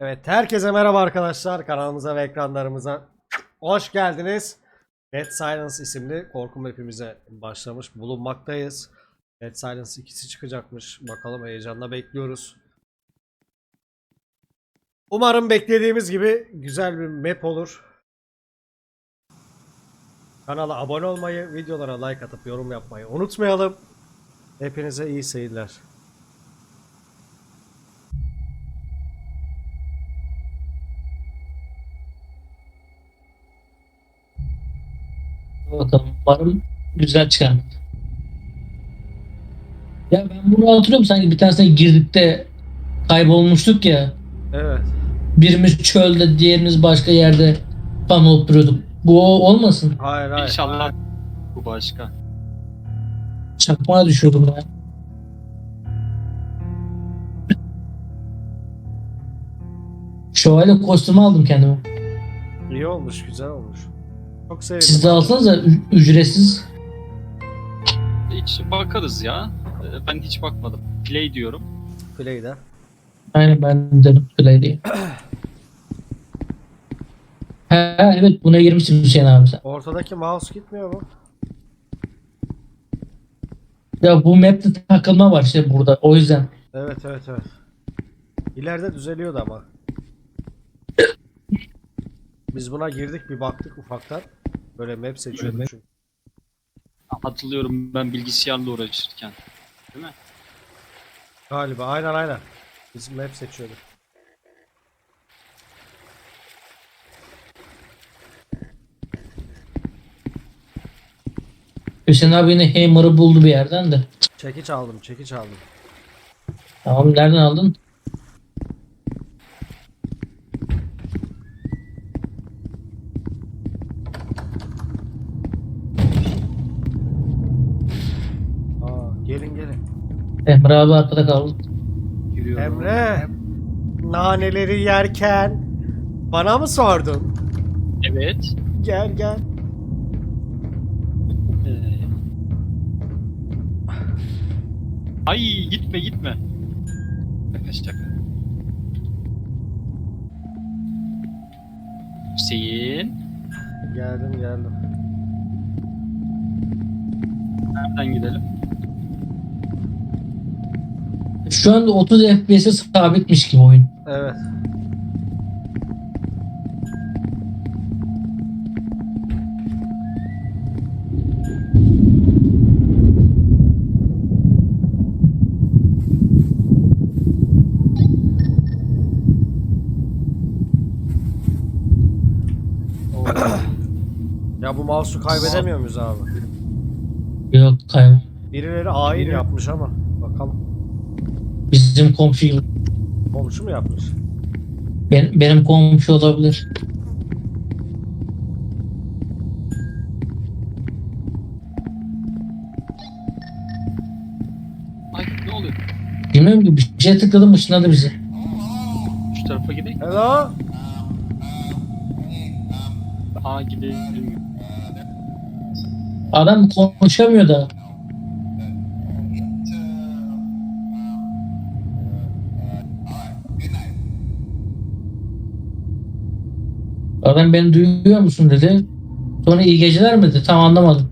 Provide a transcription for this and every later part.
Evet, herkese merhaba arkadaşlar. Kanalımıza ve ekranlarımıza hoş geldiniz. Dead Silence isimli korku mapimize başlamış bulunmaktayız. Dead Silence ikisi çıkacakmış. Bakalım heyecanla bekliyoruz. Umarım beklediğimiz gibi güzel bir map olur. Kanala abone olmayı, videolara like atıp yorum yapmayı unutmayalım. Hepinize iyi seyirler. Bakalım umarım güzel çıkar. Ya ben bunu hatırlıyorum sanki bir tanesine girdik de kaybolmuştuk ya. Evet. Birimiz çölde, diğerimiz başka yerde fan olup duruyorduk. Bu o olmasın. Hayır hayır. İnşallah bu başka. Çakmağa düşüyordum ben. Şövalye kostümü aldım kendime. İyi olmuş, güzel olmuş. Çok sevdim. Siz de alsanıza ü- ücretsiz. Hiç bakarız ya. Ee, Ben hiç bakmadım. Play diyorum. Play'de. Aynen ben de play diye. Ha evet buna girmişsin Hüseyin abi sen. Ortadaki mouse gitmiyor mu? Ya bu map'te takılma var işte burada o yüzden. Evet evet evet. İleride düzeliyordu ama. Biz buna girdik bir baktık ufaktan. Böyle map seçiyorduk Evet. çünkü. Hatırlıyorum ben bilgisayarla uğraşırken. Değil mi? Galiba aynen aynen. Biz map seçiyorduk. Hüseyin abi yine Hammer'ı buldu bir yerden de. Çekiç aldım çekiç aldım. Tamam nereden aldın? Aa, gelin gelin. Emre abi arkada kaldı. Yürüyorum. Emre. Naneleri yerken bana mı sordun? Evet. Gel gel. Ee... Ay gitme gitme. Şaka. Hüseyin. Geldim geldim. Nereden gidelim? Şu anda 30 FPS'e sabitmiş gibi oyun. Evet. ya bu mouse'u kaybedemiyor muyuz abi? Yok kaybol. Birileri hain yapmış ama. Bakalım. Bizim komşu gibi. Komşu mu yapmış? Ben, benim komşu olabilir. Ay ne oluyor? Bilmiyorum ki bir şey tıkladım ışınladı bizi. Şu tarafa gidelim. Hello? Aa gidelim. Adam konuşamıyor da. Beni duyuyor musun dedi. Sonra iyi geceler mi dedi. Tam anlamadım.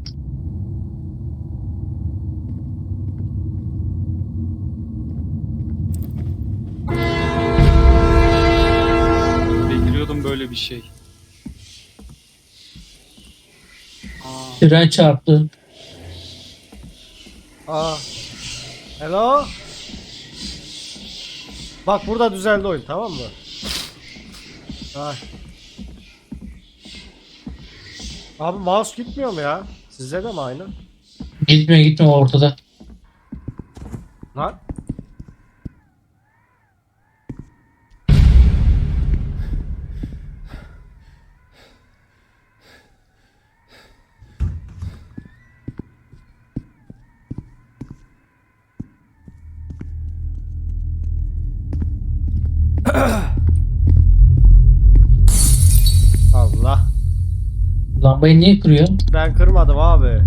Bekliyordum böyle bir şey. Tren çarptı. Aa. Hello? Bak burada düzeldi oyun tamam mı? Ay. Abi mouse gitmiyor mu ya? Sizde de mi aynı? Gitmiyor gitmiyor ortada. Lan. Allah. Arabayı niye kırıyorsun? Ben kırmadım abi.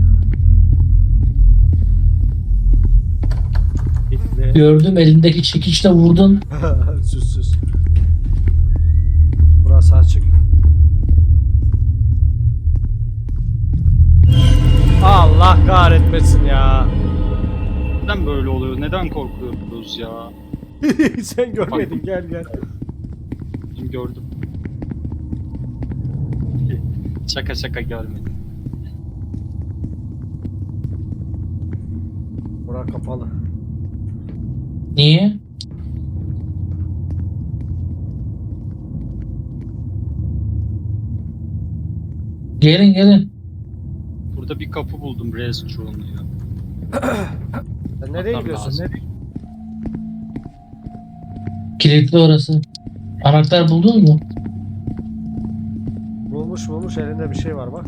Bitti. Gördüm elindeki çekiçle vurdun. sus sus. Burası açık. Allah kahretmesin ya. Neden böyle oluyor? Neden korkuyoruz ya? Sen görmedin gel gel. Şimdi Gördüm şaka şaka görmedim. Bura kapalı. Niye? Gelin gelin. Burada bir kapı buldum restroom diyor. Sen nereye gidiyorsun? lazım. Nereye? Kilitli orası. Anahtar buldun mu? Bulmuş bulmuş elinde bir şey var bak.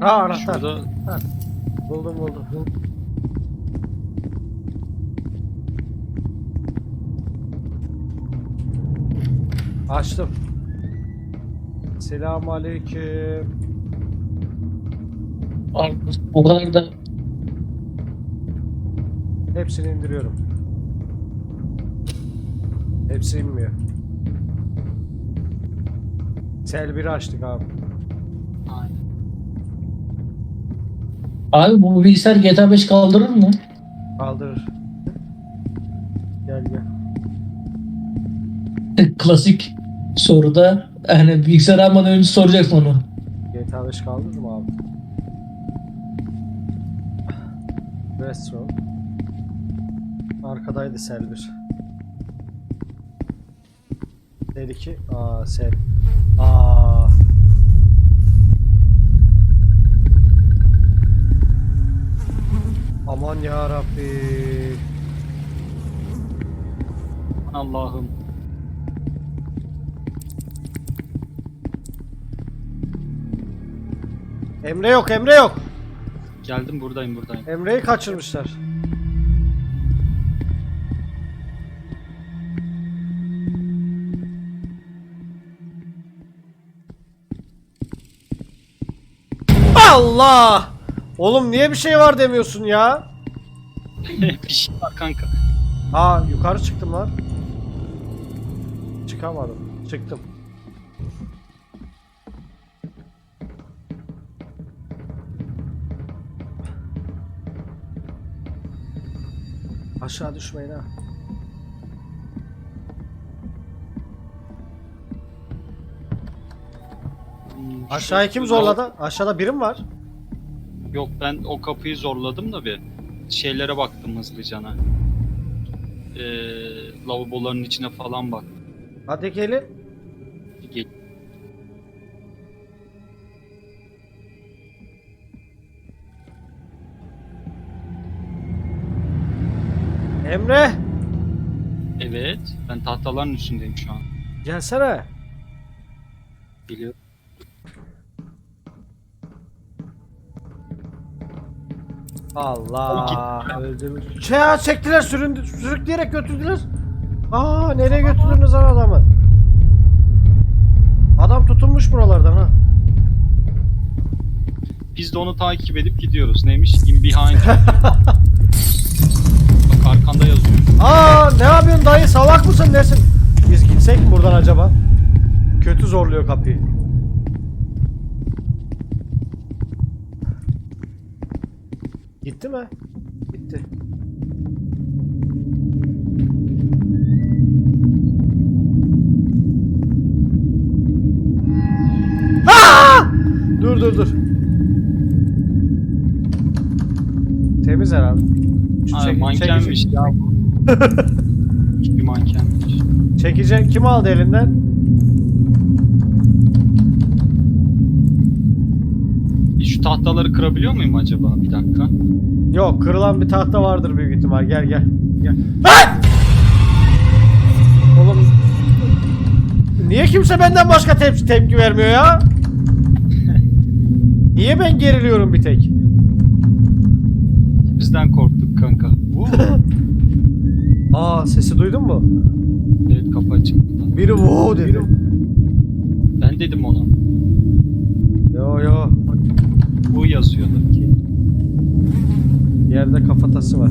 Ha anahtar. Şurada Buldum buldum. Açtım. Selamun aleyküm. O kadar da Hepsini indiriyorum. Hepsi inmiyor. Sel 1'i açtık abi. Abi bu bilgisayar GTA 5 kaldırır mı? Kaldırır. Gel gel. Klasik soruda hani bilgisayar almadan önce soracaksın onu. GTA 5 kaldırır mı abi? Restaurant. Arkadaydı Sel 1. Sel 2. Aa Sel. Aa. Aman ya Rabbi. Allah'ım. Emre yok, Emre yok. Geldim buradayım buradayım. Emre'yi kaçırmışlar. Allah! Oğlum niye bir şey var demiyorsun ya? bir şey var kanka. Aa yukarı çıktım lan. Çıkamadım. Çıktım. Aşağı düşmeyin ha. Aşağıya kim zorladı? Aşağıda birim var. Yok ben o kapıyı zorladım da bir. Şeylere baktım hızlıcana. Ee, lavaboların içine falan bak. Hadi gelin. Gel. Emre! Evet. Ben tahtaların üstündeyim şu an. Gelsene. Biliyorum. Allah öldüm. Şey ya çektiler süründü, sürükleyerek götürdüler. Aa nereye götürdünüz lan adamı? Adam tutunmuş buralardan ha. Biz de onu takip edip gidiyoruz. Neymiş? In behind. Bak arkanda yazıyor. Aa ne yapıyorsun dayı salak mısın nesin? Biz gitsek mi buradan acaba? Kötü zorluyor kapıyı. Gitti mi? Gitti. Aa! Dur dur dur. Temiz herhalde. Şu Ay, çek- mankenmiş ya bu. bir mankenmiş. Çekici kim aldı elinden? Tahtaları kırabiliyor muyum acaba? Bir dakika. Yok kırılan bir tahta vardır büyük ihtimal. Gel gel. Gel. Ay! Oğlum Niye kimse benden başka tep- tepki vermiyor ya? Niye ben geriliyorum bir tek? Bizden korktuk kanka. Aa sesi duydun mu? evet kapı açık. Biri wow dedi. Ben dedim ona. Yo yo. Bu yazıyordu ki. Yerde kafatası var.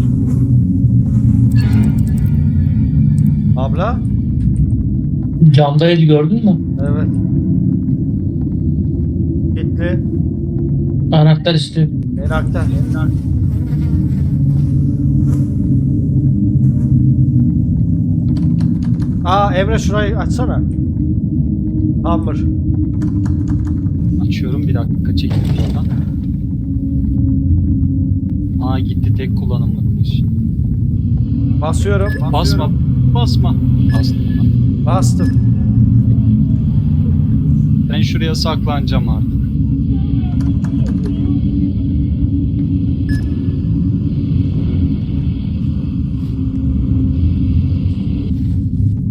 Abla? Camdaydı gördün mü? Evet. Gitti. Anahtar istiyor. Enakta. Aa Emre şurayı açsana. Hammer. Açıyorum bir dakika çekeyim şuradan. Aa gitti tek kullanımlıkmış. Basıyorum. Basma. Basma. Bastım. Bastım. Ben şuraya saklanacağım artık.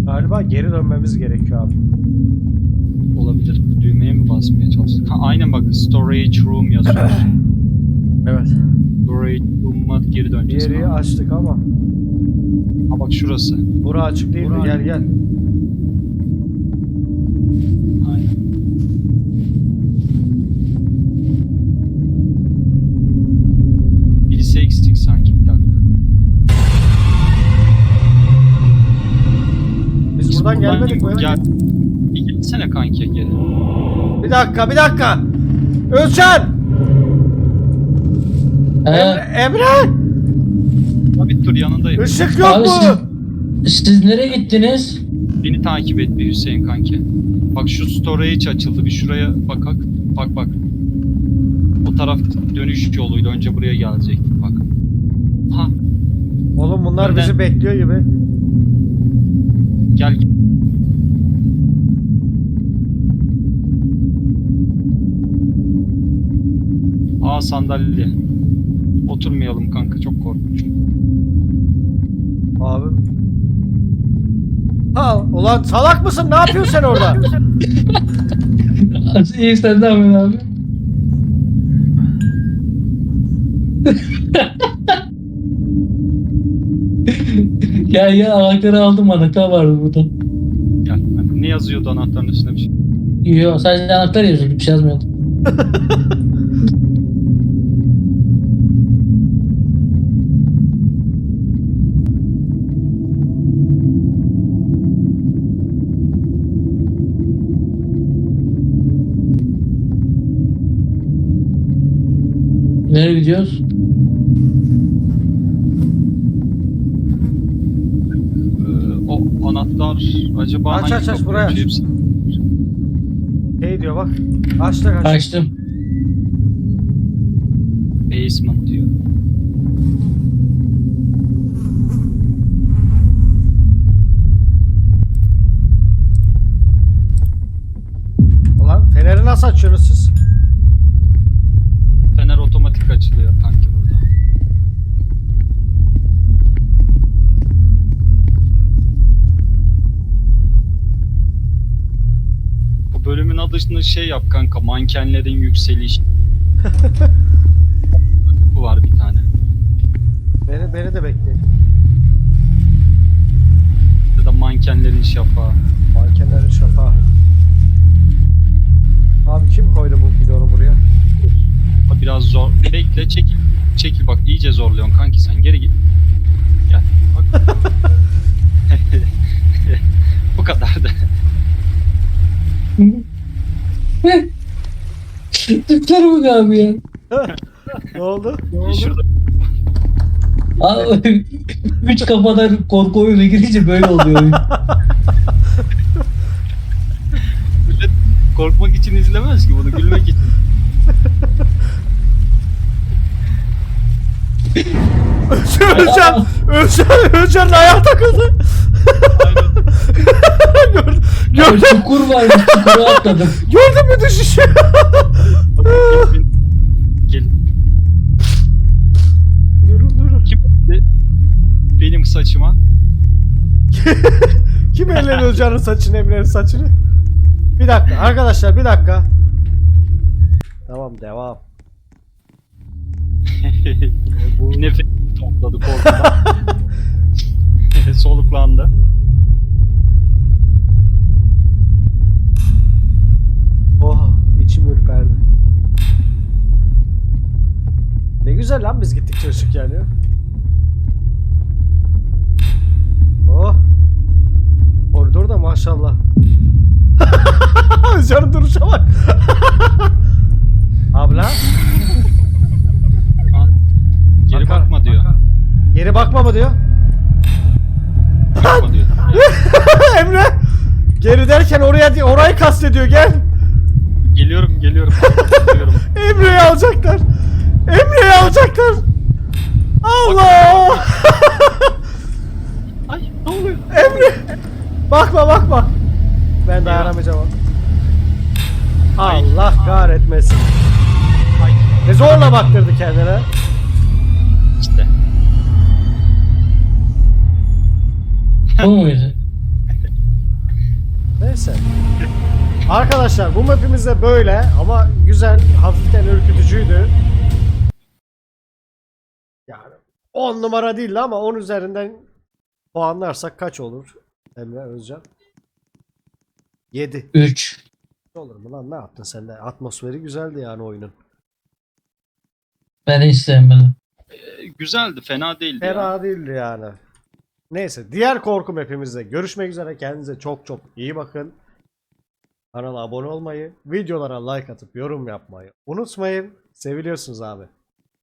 Galiba geri dönmemiz gerekiyor abi. Olabilir. Düğmeye mi basmaya çalıştık? Ha, aynen bak storage room yazıyor. Evet. Storage room'a geri döneceğiz. Diğeri Ha, açtık ama. ha bak şurası. Bura açık değil mi? Bura- Gel gel. Aynen. Birisi eksik sanki bir dakika. Biz Biz buradan gelmedik mi? Gel. Bir gelsene kanki geri. Bir dakika bir dakika. Özcan! He, Emre! Emre! Abi dur yanındayım. Işık yok Abi mu? siz, siz nereye gittiniz? Beni takip et bir Hüseyin kanki. Bak şu storage açıldı. Bir şuraya bakak. Bak bak. O taraf dönüş yoluydu. Önce buraya gelecektik bak. Ha Oğlum bunlar Önden- bizi bekliyor gibi. gel gel. Aa sandalye. Oturmayalım kanka çok korkunç. Abi. Ha, ulan salak mısın? Ne yapıyorsun sen orada? İyi sen de Ahmet abi. gel gel anahtarı aldım anahtar vardı burada. Gel. Ne yazıyordu anahtarın üstüne bir şey? Yok sadece anahtar yazıyordu bir şey yazmıyordu. Nereye gidiyoruz? Ee, o anahtar acaba Aç, hangi aç, aç, kapı buraya aç. hepsi? Şey diyor bak. Açtık açtık. Açtım. Basement diyor. Ulan feneri nasıl açıyorsunuz siz? Otomatik açılıyor kanki burada. Bu bölümün adını şey yap kanka. Mankenlerin yükseliş. Bu var bir tane. Beni, beni de bekleyin. Ya da mankenlerin şafağı. Mankenlerin şafağı. Abi kim koydu bu bidonu buraya? Biraz zor. Bekle çekil. Çekil bak iyice zorluyorsun kanki sen. Geri git. Gel. Bak. Bu kadardı. Tipler bak abi ya. ne oldu? Şurada Abi, Üç kafadan korku oyunu girince böyle oluyor oyun. millet korkmak için izlemez ki bunu gülmek için. Özcan! Özcan! Özcan'ın ayağı takıldı. gördün, Abi gördün, çukur varmış çukura atladım. gördün mü düşüşü? Gel. durun durun. Kim öptü benim saçıma? Kim elledi Özcan'ın saçını, Emre'nin saçını? Bir dakika arkadaşlar bir dakika. Tamam devam. Bir nefes topladı korkudan. Soluklandı. Oh içim ürperdi. Ne güzel lan biz gittikçe ışık yanıyor. Oh Dur da maşallah. Özcan'ın duruşa bak. Abla. Geri Bakar, bakma diyor. geri bakma mı diyor. Bakma diyor. Emre geri derken oraya orayı kastediyor gel. Geliyorum geliyorum. geliyorum. Emre'yi alacaklar. Emre'yi alacaklar. Allah! Ay ne oluyor? Emre! Bakma bakma. Ben dayanamayacağım. ama. Allah kahretmesin. Ne zorla baktırdı kendine. Bu muydu? Neyse. Arkadaşlar bu mapimiz de böyle ama güzel, hafiften ürkütücüydü. Yani 10 numara değildi ama 10 üzerinden puanlarsak kaç olur? Emre Özcan. 7. 3. Olur mu lan ne yaptın sen de? Atmosferi güzeldi yani oyunun. Ben hiç sevmedim. Ee, güzeldi fena değildi ya. Fena değildi yani. Neyse diğer korku mapimizde görüşmek üzere. Kendinize çok çok iyi bakın. Kanala abone olmayı, videolara like atıp yorum yapmayı unutmayın. Seviliyorsunuz abi.